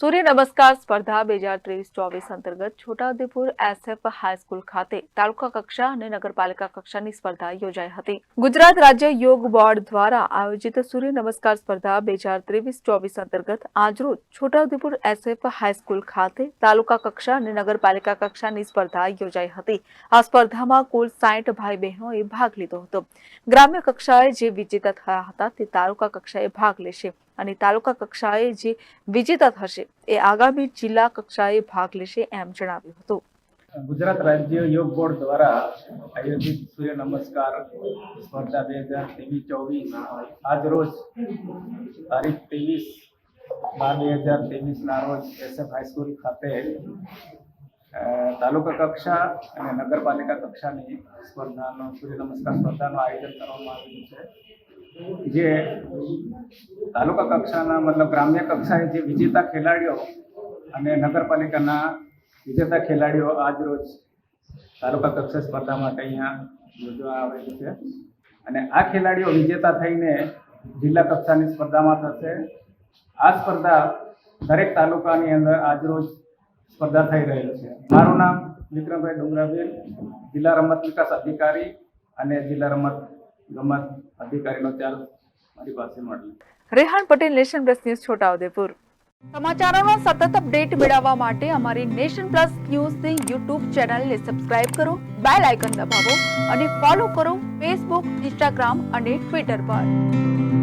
સૂર્ય નમસ્કાર, સ્પર્ધા બે હજાર ત્રેવીસ ચોવીસ અંતર્ગત છોટાઉદેપુર એસએફ હાઈસ્કૂલ ખાતે તાલુકા કક્ષા અને નગરપાલિકા કક્ષાની સ્પર્ધા યોજાઈ હતી. ગુજરાત રાજ્ય યોગ બોર્ડ દ્વારા આયોજિત સૂર્ય નમસ્કાર સ્પર્ધા બે હજાર ત્રેવીસ ચોવીસ અંતર્ગત આજરોજ છોટાઉદેપુર એસએફ હાઈસ્કૂલ ખાતે તાલુકા કક્ષા અને નગરપાલિકા કક્ષાની સ્પર્ધા યોજાઈ હતી. આ સ્પર્ધામાં કુલ સાઠ ભાઈ બહેનોએ ભાગ લીધો હતો. ગ્રામ્ય કક્ષાએ જે વિજેતા થયા હતા તે તાલુકા કક્ષાએ ભાગ લેશે. અને તાલુકા કક્ષાએ જે વિજેતા થશે એ આગામી જિલ્લા કક્ષાએ ભાગ લેશે એમ જણાવ્યું હતું. ગુજરાત રાજ્ય યોગ બોર્ડ દ્વારા આયોજિત સૂર્ય નમસ્કાર સ્પર્ધા બે હજાર ત્રેવીસ ચોવીસ આજ રોજ તારીખ ત્રેવીસ બાર બે હજાર ત્રેવીસના રોજ એસએફ હાઈસ્કૂલ ખાતે તાલુકા કક્ષા અને નગરપાલિકા કક્ષાની સ્પર્ધાનો સૂર્ય નમસ્કાર સ્પર્ધાનું આયોજન કરવામાં આવ્યું છે. જે તાલુકા કક્ષાના મતલબ ગ્રામ્ય કક્ષાએ જે વિજેતા ખેલાડીઓ અને નગરપાલિકાના વિજેતા ખેલાડીઓ આજ રોજ તાલુકા કક્ષા સ્પર્ધા માટે અહીંયા યોજવા આવેલું છે. અને આ ખેલાડીઓ વિજેતા થઈને જિલ્લા કક્ષાની સ્પર્ધામાં થશે. આ સ્પર્ધા દરેક તાલુકાની અંદર આજ રોજ સ્પર્ધા થઈ રહી છે. મારું નામ વિક્રમભાઈ ડુંગરાબેન, જિલ્લા રમત વિકાસ અધિકારી અને જિલ્લા રમત ગમત અધિકારીનો ચાર્જ મારી પાસે મળ્યો. Rehan Patel nation plus news Chhotaudepur. સમાચારોનો સતત અપડેટ મેળવવા માટે અમારી નેશન પ્લસ ન્યૂઝની યુટ્યુબ ચેનલને સબસ્ક્રાઇબ કરો, બેલ આઇકન દબાવો અને ફોલો કરો ફેસબુક, ઇન્સ્ટાગ્રામ અને ટ્વિટર પર.